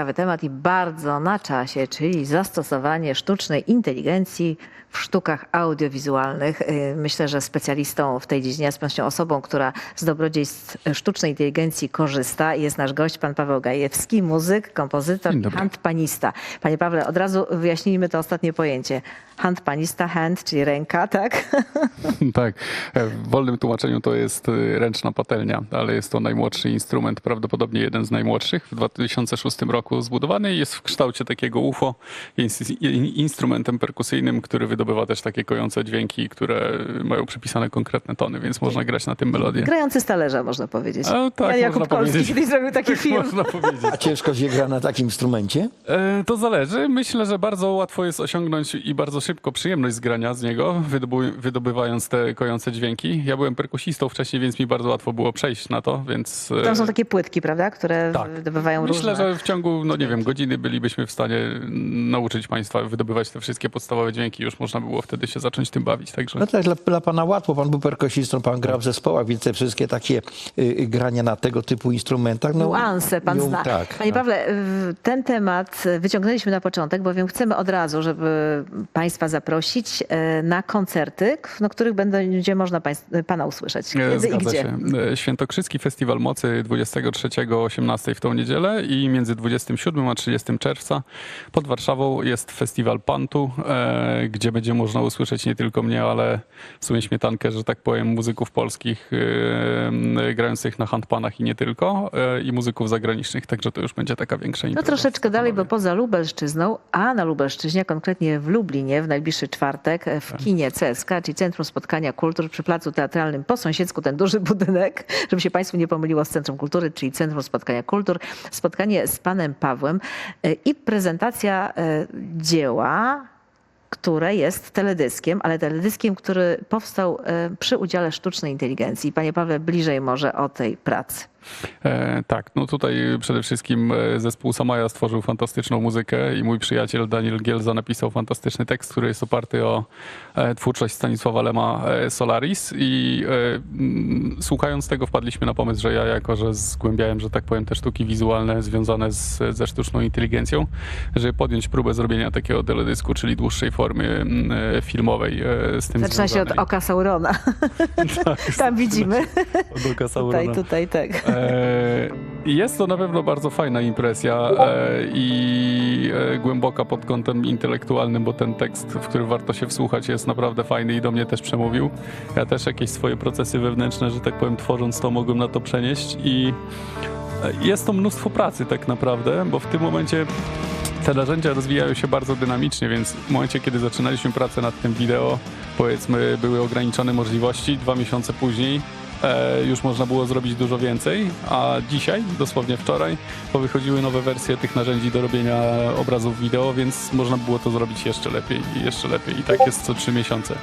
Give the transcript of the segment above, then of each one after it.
ciekawy temat i bardzo na czasie, czyli zastosowanie sztucznej inteligencji w sztukach audiowizualnych. Y, Myślę, że specjalistą w tej dziedzinie, z pewnością osobą, która z dobrodziejstw sztucznej inteligencji korzysta, jest nasz gość, pan Paweł Gajewski, muzyk, kompozytor i handpanista. Panie Pawle, od razu wyjaśnijmy to ostatnie pojęcie. Handpanista, hand, czyli ręka, tak? Tak, w wolnym tłumaczeniu to jest e, ręczna patelnia, ale jest to najmłodszy instrument, prawdopodobnie jeden z najmłodszych. W 2006 roku zbudowany i jest w kształcie takiego UFO. Jest in- instrumentem perkusyjnym, który wydobywa też takie kojące dźwięki, które mają przypisane konkretne tony, więc można grać na tym melodię. Grający z talerza, można powiedzieć. A, tak, Jan Jakub można Kolski powiedzieć. kiedyś zrobił taki Tak film. można powiedzieć. A ciężko się gra na takim instrumencie? E, To zależy. Myślę, że bardzo łatwo jest osiągnąć i bardzo szybko przyjemność z grania z niego, wydobu- wydobywając te kojące dźwięki. Ja byłem perkusistą wcześniej, więc mi bardzo łatwo było przejść na to, więc... e, Tam są takie płytki, prawda, które Tak. wydobywają Myślę, różne... że w ciągu, no nie wiem, godziny bylibyśmy w stanie nauczyć Państwa wydobywać te wszystkie podstawowe dźwięki. Już można było wtedy się zacząć tym bawić. Także No tak, dla, dla pana łatwo, pan był perkusistą, pan grał w zespołach, więc te wszystkie takie y, y, grania na tego typu instrumentach. No, Nuanse pan nią- zna. Tak. Panie Pawle, w- ten temat wyciągnęliśmy na początek, bowiem chcemy od razu, żeby Państwa zaprosić e, na koncerty, na których będzie można Pana usłyszeć. E, Kiedy i Zgadza gdzie? się. E, Świętokrzyski Festiwal Mocy 23 o 18 w tą niedzielę i między 27 a 30 czerwca pod Warszawą jest festiwal Pantu, e, gdzie będzie można usłyszeć nie tylko mnie, ale w sumie śmietankę, że tak powiem, muzyków polskich e, grających na handpanach i nie tylko, e, i muzyków zagranicznych, także to już będzie taka większa No impreza. troszeczkę dalej, bo poza Lubelszczyzną, a na Lubelszczyźnie, konkretnie w Lublinie, w najbliższy czwartek e, Tak. w kinie CSK, czyli Centrum Spotkania Kultur przy Placu Teatralnym po sąsiedzku, ten duży budynek, żeby się Państwu nie pomyliło z Centrum Kultury, czyli Centrum Spotkania Kultur. Spotkanie z Panem Pawłem e, i prezentacja e, dzieła, które jest teledyskiem, ale teledyskiem, który powstał e, przy udziale sztucznej inteligencji. Panie Pawle, bliżej może o tej pracy. E, tak, no tutaj przede wszystkim e, zespół Samaja stworzył fantastyczną muzykę i mój przyjaciel Daniel Gielza napisał fantastyczny tekst, który jest oparty o e, twórczość Stanisława Lema e, Solaris i e, mm, słuchając tego wpadliśmy na pomysł, że ja jako, że zgłębiałem, że tak powiem, te sztuki wizualne związane z, ze sztuczną inteligencją, żeby podjąć próbę zrobienia takiego teledysku, czyli dłuższej formy mm, e, filmowej z tym Zaczyna się od związanej. oka Saurona. Tak, Tam widzimy. od oka Tutaj, Saurona. tutaj, tak. E, Jest to na pewno bardzo fajna impresja e, i e, głęboka pod kątem intelektualnym, bo ten tekst, w który warto się wsłuchać, jest naprawdę fajny i do mnie też przemówił. Ja też jakieś swoje procesy wewnętrzne, że tak powiem, tworząc to, mogłem na to przenieść i jest to mnóstwo pracy tak naprawdę, bo w tym momencie te narzędzia rozwijają się bardzo dynamicznie, więc w momencie, kiedy zaczynaliśmy pracę nad tym wideo, powiedzmy, były ograniczone możliwości. Dwa miesiące później e, już można było zrobić dużo więcej, a dzisiaj, dosłownie wczoraj, powychodziły nowe wersje tych narzędzi do robienia obrazów wideo, więc można było to zrobić jeszcze lepiej i jeszcze lepiej. I tak jest co trzy miesiące.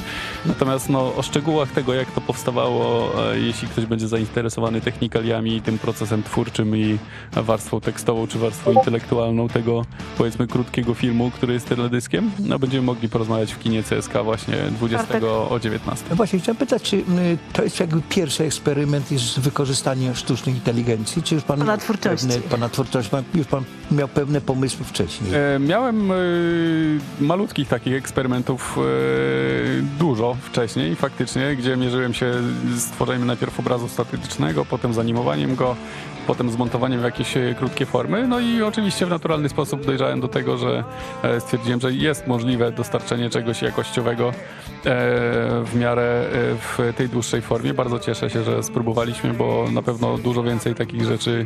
Natomiast no, o szczegółach tego, jak to powstawało, e, jeśli ktoś będzie zainteresowany technikaliami i tym procesem twórczym i warstwą tekstową czy warstwą intelektualną tego, powiedzmy, krótkiego filmu, który jest teledyskiem, no, będziemy mogli porozmawiać w kinie CSK właśnie 20 Bartek. o 19. No właśnie, chciałem pytać, czy y, to jest jakby pierwszy eksperyment z wykorzystaniem sztucznej inteligencji, czy już pan... Pana miał twórczości. Pewne, pana twórczość, pan, już pan miał pewne pomysły wcześniej. E, Miałem e, malutkich takich eksperymentów e, dużo wcześniej, faktycznie, gdzie mierzyłem się z tworzeniem najpierw obrazu statycznego, potem z animowaniem go, potem z montowaniem w jakieś e, krótkie formy. No i oczywiście w naturalny sposób dojrzałem do tego, że e, stwierdziłem, że jest możliwe dostarczenie czegoś jakościowego e, w miarę e, w tej dłuższej formie. Bardzo cieszę się, że spróbowaliśmy, bo na pewno dużo więcej takich rzeczy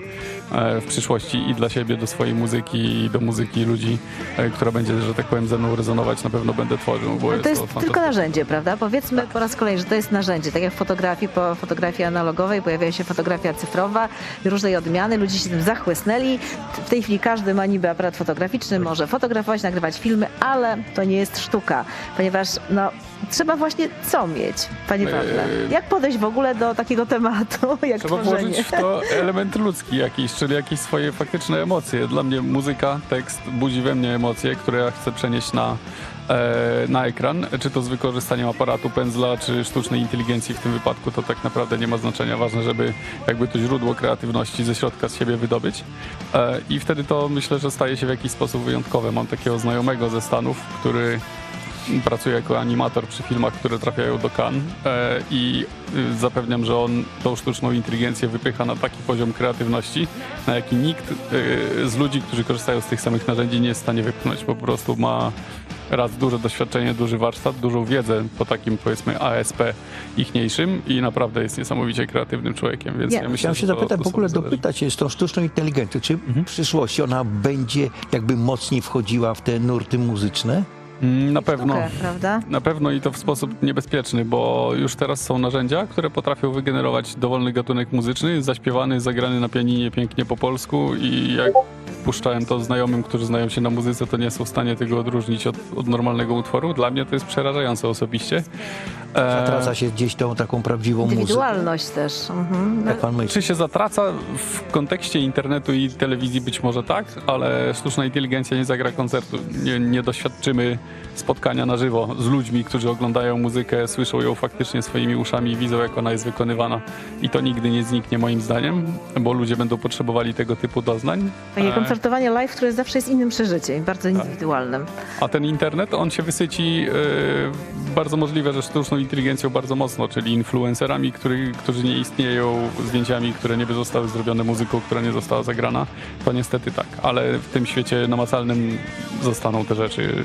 e, w przyszłości i dla siebie, do swojej muzyki i do muzyki ludzi, e, która będzie, że tak powiem, ze mną rezonować, na pewno będę tworzył, bo jest To jest to tylko narzędzie, prawda? Powiedzmy po raz kolejny, że to jest narzędzie. Tak jak w fotografii, po fotografii analogowej pojawia się fotografia cyfrowa, różnej odmiany, ludzie się tym zachłysnęli. W tej chwili każdy ma niby aparat fotograficzny, może fotografować, nagrywać filmy, ale to nie jest sztuka, ponieważ no, trzeba właśnie co mieć, panie Pawle? Eee. Jak podejść w ogóle do takiego tematu, jak Trzeba tworzenie? włożyć w to element ludzki jakiś, czyli jakieś swoje faktyczne emocje. Dla mnie muzyka, tekst budzi we mnie emocje, które ja chcę przenieść na, e, na ekran. Czy to z wykorzystaniem aparatu, pędzla, czy sztucznej inteligencji w tym wypadku, to tak naprawdę nie ma znaczenia. Ważne, żeby jakby to źródło kreatywności ze środka z siebie wydobyć. E, I wtedy to myślę, że staje się w jakiś sposób wyjątkowe. Mam takiego znajomego ze Stanów, który Pracuję jako animator przy filmach, które trafiają do Cannes e, i y, zapewniam, że on tą sztuczną inteligencję wypycha na taki poziom kreatywności, na jaki nikt y, z ludzi, którzy korzystają z tych samych narzędzi nie jest w stanie wypchnąć. Po prostu ma raz duże doświadczenie, duży warsztat, dużą wiedzę po takim powiedzmy ASP ichniejszym i naprawdę jest niesamowicie kreatywnym człowiekiem, więc Ja ja, myślę, się zapytać, w ogóle dopytać się z tą sztuczną inteligencją, czy Mhm. w przyszłości ona będzie jakby mocniej wchodziła w te nurty muzyczne? Mm, Na pewno. Sztukę, prawda? Na pewno i to w sposób niebezpieczny, bo już teraz są narzędzia, które potrafią wygenerować dowolny gatunek muzyczny, zaśpiewany, zagrany na pianinie pięknie po polsku i jak puszczałem to znajomym, którzy znają się na muzyce, to nie są w stanie tego odróżnić od, od normalnego utworu. Dla mnie to jest przerażające osobiście. E, Zatraca się gdzieś tą taką prawdziwą muzykę. Indywidualność też. Mhm. No, Jak pan myśli? Czy się zatraca w kontekście internetu i telewizji? Być może tak, ale sztuczna inteligencja nie zagra koncertu. Nie, nie doświadczymy spotkania na żywo z ludźmi, którzy oglądają muzykę, słyszą ją faktycznie swoimi uszami i widzą, jak ona jest wykonywana. I to nigdy nie zniknie moim zdaniem, bo ludzie będą potrzebowali tego typu doznań. Koncertowanie live, które zawsze jest innym przeżyciem, bardzo Tak. indywidualnym. A ten internet, on się wysyci e, bardzo możliwe, że sztuczną inteligencją bardzo mocno, czyli influencerami, który, którzy nie istnieją, zdjęciami, które nie zostały zrobione, muzyką, która nie została zagrana. To niestety tak, ale w tym świecie namacalnym zostaną te rzeczy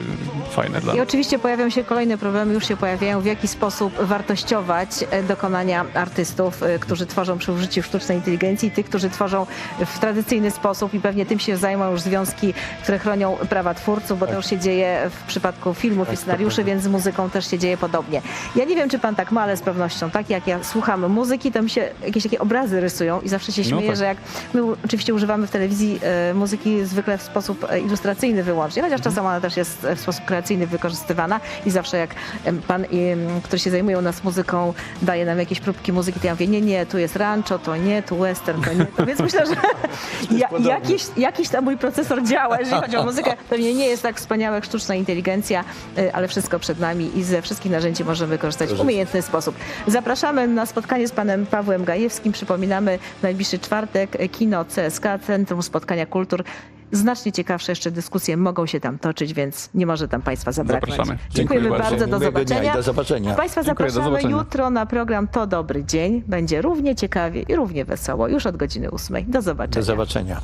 fajne dla I oczywiście pojawią się kolejne problemy, już się pojawiają, w jaki sposób wartościować e, dokonania artystów, e, którzy tworzą przy użyciu sztucznej inteligencji, tych, którzy tworzą w tradycyjny sposób i pewnie tym się zajmą już związki, które chronią prawa twórców, bo to już się dzieje w przypadku filmów i Tak, scenariuszy, prawda. więc z muzyką też się dzieje podobnie. Ja nie wiem, czy pan tak ma, ale z pewnością tak, jak ja słucham muzyki, to mi się jakieś takie obrazy rysują i zawsze się No śmieję, tak. że jak my oczywiście używamy w telewizji e, muzyki zwykle w sposób e, ilustracyjny wyłącznie, chociaż Mhm. czasem ona też jest e, w sposób kreacyjny wykorzystywana i zawsze jak pan, em, który się zajmuje u nas muzyką, daje nam jakieś próbki muzyki, to ja mówię, nie, nie, tu jest rancho, to nie, tu western, to nie, to więc myślę, że ja, jakiś, jakiś tam mój procesor działa, jeżeli chodzi o muzykę. Pewnie nie jest tak wspaniała jak sztuczna inteligencja, e, ale wszystko przed nami i ze wszystkich narzędzi możemy korzystać w umiejętny sposób. Zapraszamy na spotkanie z panem Pawłem Gajewskim. Przypominamy najbliższy czwartek kino CSK, Centrum Spotkania Kultur. Znacznie ciekawsze jeszcze dyskusje mogą się tam toczyć, więc nie może tam Państwa zabraknąć. Zapraszamy. Dziękujemy Dziękuję bardzo, bardzo. do zobaczenia. i do zobaczenia. Państwa Dziękuję, zapraszamy zobaczenia. jutro na program To Dobry Dzień. Będzie równie ciekawie i równie wesoło, już od godziny ósmej. Do zobaczenia. Do zobaczenia.